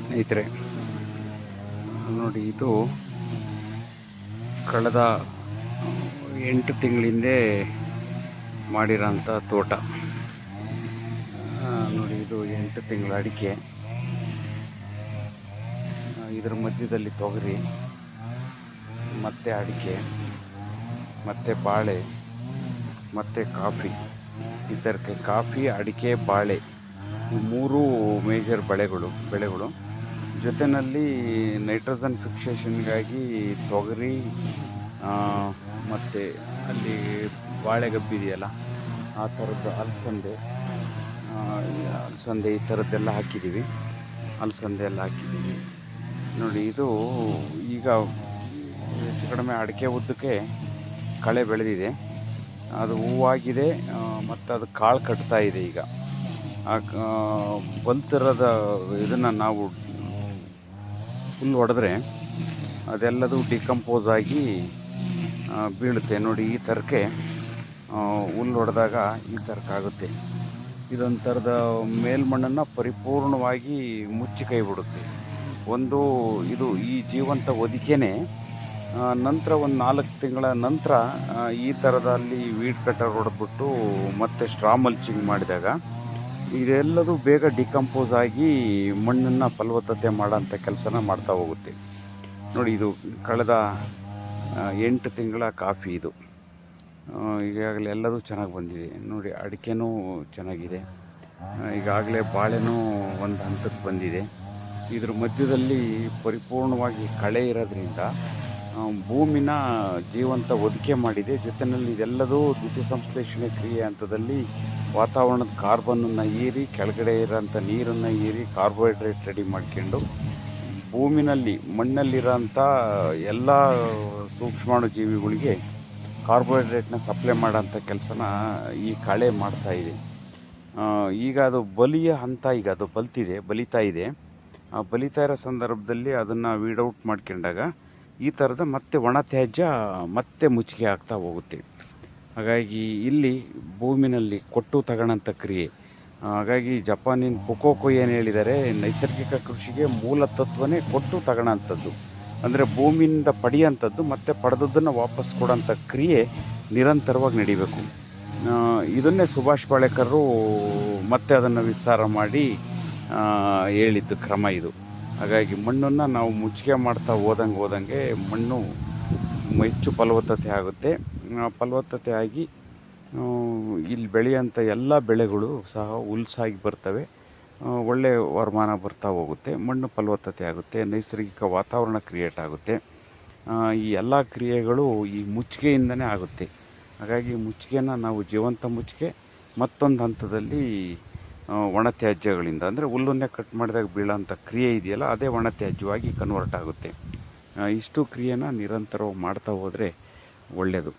ಸ್ನೇಹಿತರೆ, ನೋಡಿ ಇದು ಕಳೆದ ಎಂಟು ತಿಂಗಳ ಹಿಂದೆ ಮಾಡಿರೋಂಥ ತೋಟ. ನೋಡಿ ಇದು ಎಂಟು ತಿಂಗಳ ಅಡಿಕೆ. ಇದರ ಮಧ್ಯದಲ್ಲಿ ತೊಗರಿ, ಮತ್ತು ಅಡಿಕೆ, ಮತ್ತು ಬಾಳೆ, ಮತ್ತೆ ಕಾಫಿ. ಇದಕ್ಕೆ ಕಾಫಿ, ಅಡಿಕೆ, ಬಾಳೆ. ಈ ಮೂರು ಮೇಜರ್ ಬೆಳೆಗಳು ಬೆಳೆಗಳು. ಜೊತೆಯಲ್ಲಿ ನೈಟ್ರೋಜನ್ ಫಿಕ್ಸೇಷನ್ಗಾಗಿ ತೊಗರಿ ಮತ್ತು ಅಲ್ಲಿ ಬಾಳೆಗಬ್ಬಿದೆಯಲ್ಲ ಆ ಥರದ್ದು ಅಲಸಂದೆ ಅಲಸಂದೆ ಈ ಥರದ್ದೆಲ್ಲ ಹಾಕಿದ್ದೀವಿ. ಅಲಸಂದೆ ಎಲ್ಲ ಹಾಕಿದ್ದೀವಿ. ನೋಡಿ, ಇದು ಈಗ ಹೆಚ್ಚು ಕಡಿಮೆ ಅಡಿಕೆ ಉದ್ದಕ್ಕೆ ಕಳೆ ಬೆಳೆದಿದೆ. ಅದು ಹೂವಾಗಿದೆ ಮತ್ತು ಅದು ಕಾಳು ಕಟ್ತಾ ಇದೆ ಈಗ. ಬಲ್ತಿರೋದ ಇದನ್ನು ನಾವು ಫುಲ್ ಹೊಡೆದ್ರೆ ಅದೆಲ್ಲದು ಡಿಕಂಪೋಸ್ ಆಗಿ ಬೀಳುತ್ತೆ. ನೋಡಿ, ಈ ಥರಕ್ಕೆ ಹುಲ್ ಹುಲ್ಲು ಹೊಡೆದಾಗ ಈ ಥರಕ್ಕಾಗುತ್ತೆ ಇದೊಂಥರದ ಮೇಲ್ಮಣ್ಣನ್ನು ಪರಿಪೂರ್ಣವಾಗಿ ಮುಚ್ಚಿ ಕೈ ಬಿಡುತ್ತೆ. ಒಂದು, ಇದು ಈ ಜೀವಂತ ಹೊದಿಕೆನೇ ನಂತರ ಒಂದು ನಾಲ್ಕು ತಿಂಗಳ ನಂತರ ಈ ಥರದಲ್ಲಿ ವೀಡ್ ಕಟ್ಟರ್ ಹೊಡೆದ್ಬಿಟ್ಟು ಮತ್ತೆ ಸ್ಟ್ರಾ ಮಲ್ಚಿಂಗ್ ಮಾಡಿದಾಗ ಇದೆಲ್ಲದು ಬೇಗ ಡಿಕಂಪೋಸ್ ಆಗಿ ಮಣ್ಣನ್ನು ಫಲವತ್ತತೆ ಮಾಡೋಂಥ ಕೆಲಸನ ಮಾಡ್ತಾ ಹೋಗುತ್ತೆ. ನೋಡಿ ಇದು ಕಳೆದ ಎಂಟು ತಿಂಗಳ ಕಾಫಿ ಇದು. ಈಗಾಗಲೇ ಎಲ್ಲದೂ ಚೆನ್ನಾಗಿ ಬಂದಿದೆ. ನೋಡಿ ಅಡಿಕೆನೂ ಚೆನ್ನಾಗಿದೆ. ಈಗಾಗಲೇ ಬಾಳೆನೂ ಒಂದು ಹಂತಕ್ಕೆ ಬಂದಿದೆ. ಇದ್ರ ಮಧ್ಯದಲ್ಲಿ ಪರಿಪೂರ್ಣವಾಗಿ ಕಳೆ ಇರೋದ್ರಿಂದ ಭೂಮಿನ ಜೀವಂತ ಒದಕೆ ಮಾಡಿದೆ. ಜೊತೆಯಲ್ಲಿ ಇದೆಲ್ಲದೂ ದ್ಯುತಿ ಸಂಶ್ಲೇಷಣೆ ಕ್ರಿಯೆ ಹಂತದಲ್ಲಿ ವಾತಾವರಣದ ಕಾರ್ಬನನ್ನು ಹೀರಿ, ಕೆಳಗಡೆ ಇರೋಂಥ ನೀರನ್ನು ಹೀರಿ ಕಾರ್ಬೋಹೈಡ್ರೇಟ್ ರೆಡಿ ಮಾಡ್ಕೊಂಡು ಭೂಮಿನಲ್ಲಿ, ಮಣ್ಣಲ್ಲಿರೋಂಥ ಎಲ್ಲ ಸೂಕ್ಷ್ಮಾಣು ಜೀವಿಗಳಿಗೆ ಕಾರ್ಬೋಹೈಡ್ರೇಟ್ನ ಸಪ್ಲೈ ಮಾಡೋಂಥ ಕೆಲಸನ ಈ ಕಳೆ ಮಾಡ್ತಾಯಿದೆ ಈಗ ಅದು ಬಲಿಯ ಹಂತ ಈಗ, ಅದು ಬಲ್ತಿದೆ, ಬಲಿತಾ ಇದೆ. ಆ, ಬಲಿತಾ ಇರೋ ಸಂದರ್ಭದಲ್ಲಿ ಅದನ್ನು ವೀಡೌಟ್ ಮಾಡ್ಕೊಂಡಾಗ ಈ ಥರದ ಮತ್ತೆ ಒಣ ತ್ಯಾಜ್ಯ ಮತ್ತೆ ಮುಚ್ಚಿಗೆ ಆಗ್ತಾ ಹೋಗುತ್ತೆ. ಹಾಗಾಗಿ ಇಲ್ಲಿ ಭೂಮಿನಲ್ಲಿ ಕೊಟ್ಟು ತಗೊಳ್ಳೋಂಥ ಕ್ರಿಯೆ. ಹಾಗಾಗಿ ಜಪಾನಿನ ಕೊಕೋಕೊ ಏನು ಹೇಳಿದ್ದಾರೆ, ನೈಸರ್ಗಿಕ ಕೃಷಿಗೆ ಮೂಲ ತತ್ವನೇ ಕೊಟ್ಟು ತಗೊಳ್ಳೋಂಥದ್ದು ಅಂದರೆ ಭೂಮಿಯಿಂದ ಪಡೆಯೋಂಥದ್ದು ಮತ್ತು ಪಡೆದದ್ದನ್ನು ವಾಪಸ್ ಕೊಡೋಂಥ ಕ್ರಿಯೆ ನಿರಂತರವಾಗಿ ನಡಿಬೇಕು. ಇದನ್ನೇ ಸುಭಾಷ್ ಬಾಳೆಕರು ಮತ್ತೆ ಅದನ್ನು ವಿಸ್ತಾರ ಮಾಡಿ ಹೇಳಿದ್ದು ಕ್ರಮ ಇದು. ಹಾಗಾಗಿ ಮಣ್ಣನ್ನು ನಾವು ಮುಚ್ಚಿಗೆ ಮಾಡ್ತಾ ಹೋದಂಗೆ ಹೋದಂಗೆ ಮಣ್ಣು ಹೆಚ್ಚು ಫಲವತ್ತತೆ ಆಗುತ್ತೆ. ಫಲವತ್ತತೆ ಆಗಿ ಇಲ್ಲಿ ಬೆಳೆಯೋಂಥ ಎಲ್ಲ ಬೆಳೆಗಳು ಸಹ ಹುಲ್ಸಾಗಿ ಬರ್ತವೆ. ಒಳ್ಳೆಯ ಒಳ್ಳೆ ವರಮಾನ ಬರ್ತಾ ಹೋಗುತ್ತೆ. ಮಣ್ಣು ಫಲವತ್ತತೆ ಆಗುತ್ತೆ, ನೈಸರ್ಗಿಕ ವಾತಾವರಣ ಕ್ರಿಯೇಟ್ ಆಗುತ್ತೆ. ಈ ಎಲ್ಲ ಕ್ರಿಯೆಗಳು ಈ ಮುಚ್ಚಿಗೆಯಿಂದನೇ ಆಗುತ್ತೆ. ಹಾಗಾಗಿ ಮುಚ್ಚಿಗೆನ ನಾವು ಜೀವಂತ ಮುಚ್ಚಿಗೆ, ಮತ್ತೊಂದು ಹಂತದಲ್ಲಿ ಒಣ ತ್ಯಾಜ್ಯಗಳಿಂದ ಅಂದರೆ ಹುಲ್ಲನ್ನೇ ಕಟ್ ಮಾಡಿದಾಗ ಬೀಳೋಂಥ ಕ್ರಿಯೆ ಇದೆಯಲ್ಲ, ಅದೇ ಒಣ ತ್ಯಾಜ್ಯವಾಗಿ ಕನ್ವರ್ಟ್ ಆಗುತ್ತೆ ಇಷ್ಟು ಕ್ರಿಯೆನ ನಿರಂತರವಾಗಿ ಮಾಡ್ತಾ ಹೋದರೆ ಒಳ್ಳೆಯದು